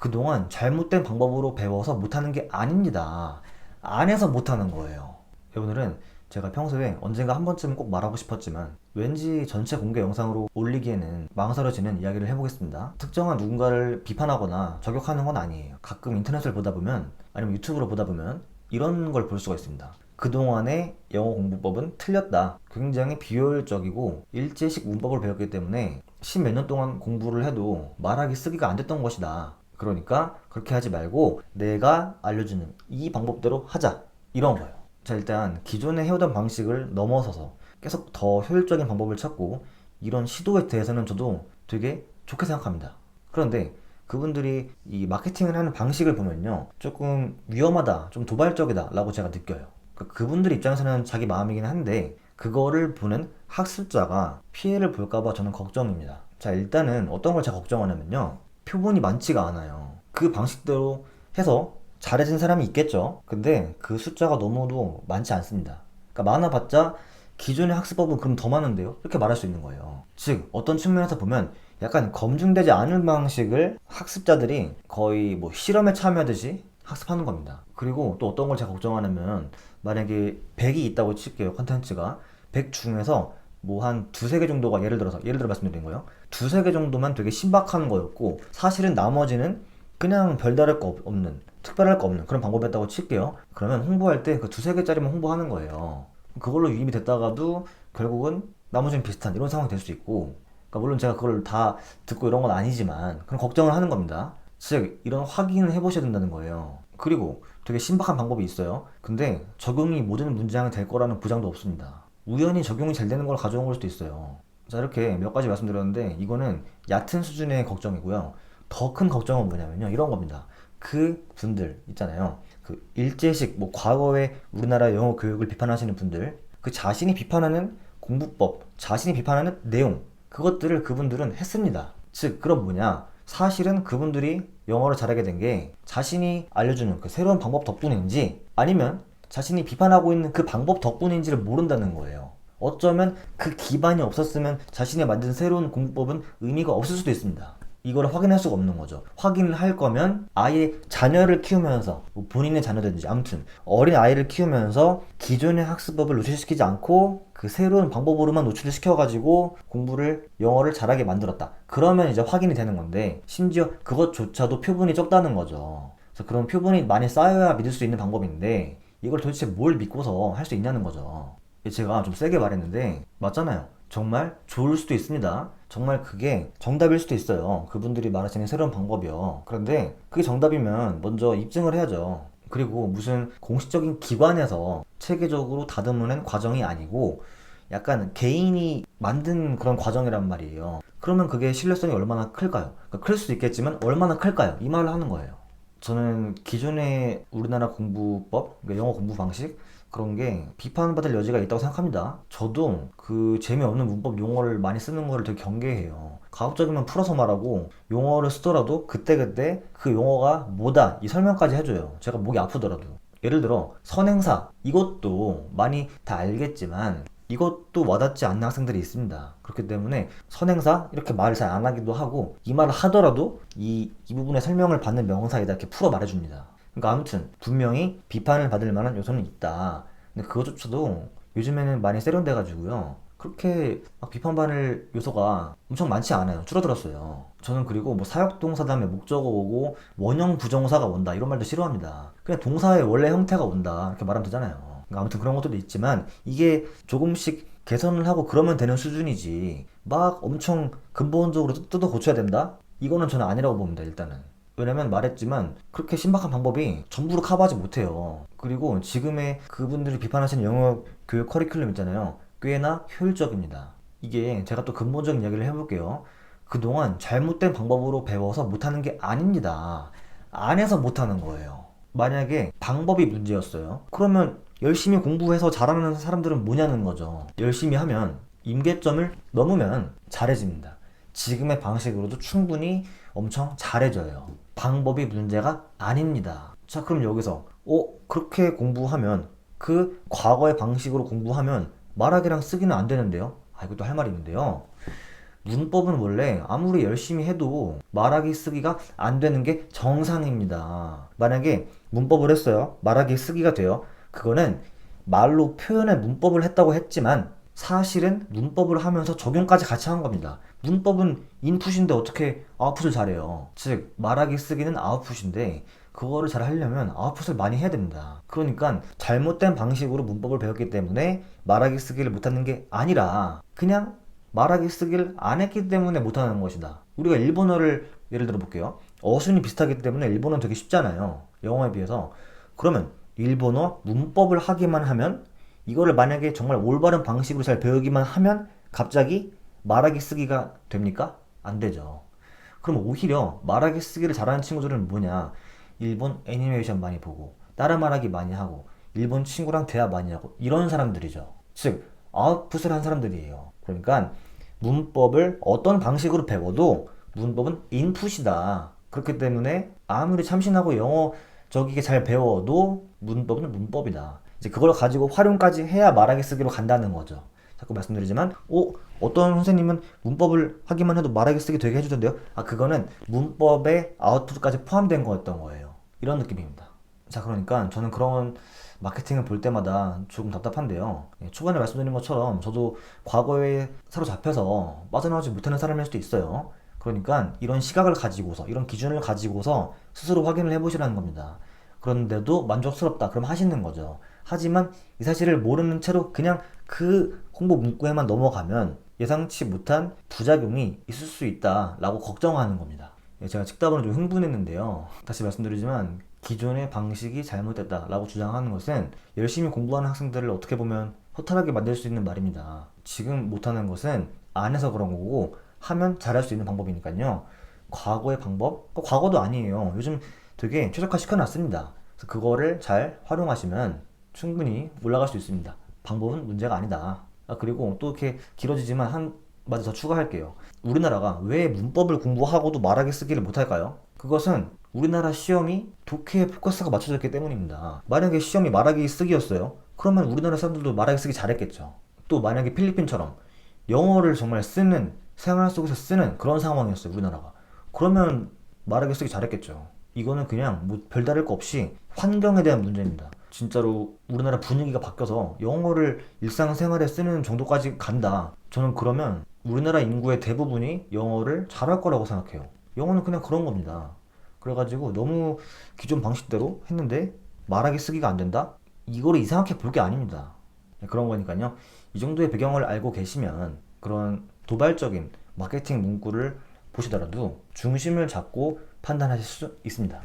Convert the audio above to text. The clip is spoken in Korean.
그동안 잘못된 방법으로 배워서 못하는 게 아닙니다. 안에서 못하는 거예요. 오늘은 제가 평소에 언젠가 한 번쯤은 꼭 말하고 싶었지만 왠지 전체 공개 영상으로 올리기에는 망설여지는 이야기를 해보겠습니다. 특정한 누군가를 비판하거나 저격하는 건 아니에요. 가끔 인터넷을 보다 보면 아니면 유튜브를 보다 보면 이런 걸 볼 수가 있습니다. 그동안의 영어 공부법은 틀렸다. 굉장히 비효율적이고 일제식 문법을 배웠기 때문에 십몇 년 동안 공부를 해도 말하기 쓰기가 안 됐던 것이다. 그러니까 그렇게 하지 말고 내가 알려주는 이 방법대로 하자. 이런 거예요. 자, 일단 기존에 해오던 방식을 넘어서서 계속 더 효율적인 방법을 찾고 이런 시도에 대해서는 저도 되게 좋게 생각합니다. 그런데 그분들이 이 마케팅을 하는 방식을 보면요. 조금 위험하다, 좀 도발적이다 라고 제가 느껴요. 그러니까 그분들 입장에서는 자기 마음이긴 한데 그거를 보는 학습자가 피해를 볼까봐 저는 걱정입니다. 자, 일단은 어떤 걸 제가 걱정하냐면요. 표본이 많지가 않아요. 그 방식대로 해서 잘해진 사람이 있겠죠. 근데 그 숫자가 너무도 많지 않습니다. 그러니까 많아봤자 기존의 학습법은 그럼 더 많은데요? 이렇게 말할 수 있는 거예요. 즉, 어떤 측면에서 보면 약간 검증되지 않은 방식을 학습자들이 거의 뭐 실험에 참여하듯이 학습하는 겁니다. 그리고 또 어떤 걸 제가 걱정하냐면 만약에 100이 있다고 칠게요. 컨텐츠가. 100 중에서 뭐 한 두세 개 정도가 예를 들어서 예를 들어 말씀드린 거예요. 두세 개 정도만 되게 신박한 거였고 사실은 나머지는 그냥 별다를 거 없는 특별할 거 없는 그런 방법이었다고 칠게요. 그러면 홍보할 때 그 두세 개짜리만 홍보하는 거예요. 그걸로 유입이 됐다가도 결국은 나머지는 비슷한 이런 상황이 될 수 있고 그러니까 물론 제가 그걸 다 듣고 이런 건 아니지만 그런 걱정을 하는 겁니다. 즉 이런 확인을 해보셔야 된다는 거예요. 그리고 되게 신박한 방법이 있어요. 근데 적용이 모든 문장이 될 거라는 보장도 없습니다. 우연히 적용이 잘 되는 걸 가져온 걸 수도 있어요. 자 이렇게 몇 가지 말씀드렸는데 이거는 얕은 수준의 걱정이고요. 더 큰 걱정은 뭐냐면요. 이런 겁니다. 그 분들 있잖아요. 그 일제식 뭐 과거에 우리나라 영어 교육을 비판하시는 분들 그 자신이 비판하는 공부법, 자신이 비판하는 내용 그것들을 그분들은 했습니다. 즉 그럼 뭐냐? 사실은 그분들이 영어를 잘하게 된 게 자신이 알려주는 그 새로운 방법 덕분인지 아니면 자신이 비판하고 있는 그 방법 덕분인지를 모른다는 거예요. 어쩌면 그 기반이 없었으면 자신이 만든 새로운 공부법은 의미가 없을 수도 있습니다. 이걸 확인할 수가 없는 거죠. 확인을 할 거면 아예 자녀를 키우면서 뭐 본인의 자녀든지 아무튼 어린 아이를 키우면서 기존의 학습법을 노출시키지 않고 그 새로운 방법으로만 노출을 시켜가지고 공부를 영어를 잘하게 만들었다. 그러면 이제 확인이 되는 건데 심지어 그것조차도 표본이 적다는 거죠. 그래서 그런 표본이 많이 쌓여야 믿을 수 있는 방법인데 이걸 도대체 뭘 믿고서 할 수 있냐는 거죠. 제가 좀 세게 말했는데 맞잖아요. 정말 좋을 수도 있습니다. 정말 그게 정답일 수도 있어요. 그분들이 말하시는 새로운 방법이요. 그런데 그게 정답이면 먼저 입증을 해야죠. 그리고 무슨 공식적인 기관에서 체계적으로 다듬어낸 과정이 아니고 약간 개인이 만든 그런 과정이란 말이에요. 그러면 그게 신뢰성이 얼마나 클까요? 그러니까 클 수도 있겠지만 얼마나 클까요? 이 말을 하는 거예요. 저는 기존의 우리나라 공부법, 그러니까 영어 공부 방식 그런 게 비판받을 여지가 있다고 생각합니다. 저도 그 재미없는 문법 용어를 많이 쓰는 거를 되게 경계해요. 가급적이면 풀어서 말하고 용어를 쓰더라도 그때그때 그 용어가 뭐다 이 설명까지 해줘요. 제가 목이 아프더라도. 예를 들어 선행사 이것도 많이 다 알겠지만 이것도 와닿지 않는 학생들이 있습니다. 그렇기 때문에 선행사 이렇게 말을 잘 안 하기도 하고 이 말을 하더라도 이, 이 부분의 설명을 받는 명사에다 이렇게 풀어 말해줍니다. 그러니까 아무튼 분명히 비판을 받을 만한 요소는 있다. 근데 그것조차도 요즘에는 많이 세련돼 가지고요. 그렇게 막 비판받을 요소가 엄청 많지 않아요. 줄어들었어요. 저는 그리고 뭐 사역동사 다음에 목적어 오고 원형 부정사가 온다 이런 말도 싫어합니다. 그냥 동사의 원래 형태가 온다 이렇게 말하면 되잖아요. 아무튼 그런 것들도 있지만 이게 조금씩 개선을 하고 그러면 되는 수준이지 막 엄청 근본적으로 뜯어 고쳐야 된다? 이거는 저는 아니라고 봅니다 일단은. 왜냐면 말했지만 그렇게 신박한 방법이 전부를 커버하지 못해요. 그리고 지금의 그분들이 비판하시는 영어 교육 커리큘럼 있잖아요. 꽤나 효율적입니다. 이게 제가 또 근본적인 이야기를 해볼게요. 그동안 잘못된 방법으로 배워서 못하는 게 아닙니다. 안에서 못하는 거예요. 만약에 방법이 문제였어요. 그러면 열심히 공부해서 잘하는 사람들은 뭐냐는 거죠. 열심히 하면 임계점을 넘으면 잘해집니다. 지금의 방식으로도 충분히 엄청 잘해져요. 방법이 문제가 아닙니다. 자, 그럼 여기서, 어, 그렇게 공부하면, 그 과거의 방식으로 공부하면 말하기랑 쓰기는 안 되는데요? 아, 이것도 할 말이 있는데요. 문법은 원래 아무리 열심히 해도 말하기 쓰기가 안 되는 게 정상입니다. 만약에 문법을 했어요. 말하기 쓰기가 돼요. 그거는 말로 표현의 문법을 했다고 했지만 사실은 문법을 하면서 적용까지 같이 한 겁니다. 문법은 인풋인데 어떻게 아웃풋을 잘해요? 즉 말하기 쓰기는 아웃풋인데 그거를 잘 하려면 아웃풋을 많이 해야 됩니다. 그러니까 잘못된 방식으로 문법을 배웠기 때문에 말하기 쓰기를 못하는 게 아니라 그냥 말하기 쓰기를 안 했기 때문에 못하는 것이다. 우리가 일본어를 예를 들어 볼게요. 어순이 비슷하기 때문에 일본어는 되게 쉽잖아요. 영어에 비해서. 그러면 일본어 문법을 하기만 하면 이거를 만약에 정말 올바른 방식으로 잘 배우기만 하면 갑자기 말하기 쓰기가 됩니까? 안 되죠. 그럼 오히려 말하기 쓰기를 잘하는 친구들은 뭐냐? 일본 애니메이션 많이 보고 따라 말하기 많이 하고 일본 친구랑 대화 많이 하고 이런 사람들이죠. 즉 아웃풋을 한 사람들이에요. 그러니까 문법을 어떤 방식으로 배워도 문법은 인풋이다. 그렇기 때문에 아무리 참신하고 영어 적이게 잘 배워도 문법은 문법이다. 이제 그걸 가지고 활용까지 해야 말하기 쓰기로 간다는 거죠. 자꾸 말씀드리지만, 어, 어떤 선생님은 문법을 하기만 해도 말하기 쓰기 되게 해주던데요? 아, 그거는 문법의 아웃풋까지 포함된 거였던 거예요. 이런 느낌입니다. 자, 그러니까 저는 그런 마케팅을 볼 때마다 조금 답답한데요. 예, 초반에 말씀드린 것처럼 저도 과거에 사로잡혀서 빠져나오지 못하는 사람일 수도 있어요. 그러니까 이런 시각을 가지고서, 이런 기준을 가지고서 스스로 확인을 해보시라는 겁니다. 그런데도 만족스럽다. 그럼 하시는 거죠. 하지만 이 사실을 모르는 채로 그냥 그 홍보 문구에만 넘어가면 예상치 못한 부작용이 있을 수 있다라고 걱정하는 겁니다. 예, 제가 보니 좀 흥분했는데요. 다시 말씀드리지만 기존의 방식이 잘못됐다라고 주장하는 것은 열심히 공부하는 학생들을 어떻게 보면 허탈하게 만들 수 있는 말입니다. 지금 못하는 것은 안 해서 그런 거고 하면 잘할 수 있는 방법이니까요. 과거의 방법? 그 과거도 아니에요. 요즘 되게 최적화 시켜놨습니다. 그래서 그거를 잘 활용하시면 충분히 올라갈 수 있습니다. 방법은 문제가 아니다. 아, 그리고 또 이렇게 길어지지만 한 마디 더 추가할게요. 우리나라가 왜 문법을 공부하고도 말하기 쓰기를 못할까요? 그것은 우리나라 시험이 독해에 포커스가 맞춰져 있기 때문입니다. 만약에 시험이 말하기 쓰기였어요. 그러면 우리나라 사람들도 말하기 쓰기 잘했겠죠. 또 만약에 필리핀처럼 영어를 정말 쓰는 생활 속에서 쓰는 그런 상황이었어요. 우리나라가. 그러면 말하기 쓰기 잘했겠죠. 이거는 그냥 뭐 별다를 거 없이 환경에 대한 문제입니다. 진짜로 우리나라 분위기가 바뀌어서 영어를 일상생활에 쓰는 정도까지 간다. 저는 그러면 우리나라 인구의 대부분이 영어를 잘할 거라고 생각해요. 영어는 그냥 그런 겁니다. 그래가지고 너무 기존 방식대로 했는데 말하기 쓰기가 안 된다? 이거를 이상하게 볼 게 아닙니다. 네, 그런 거니까요. 이 정도의 배경을 알고 계시면 그런 도발적인 마케팅 문구를 보시더라도 중심을 잡고 판단하실 수 있습니다.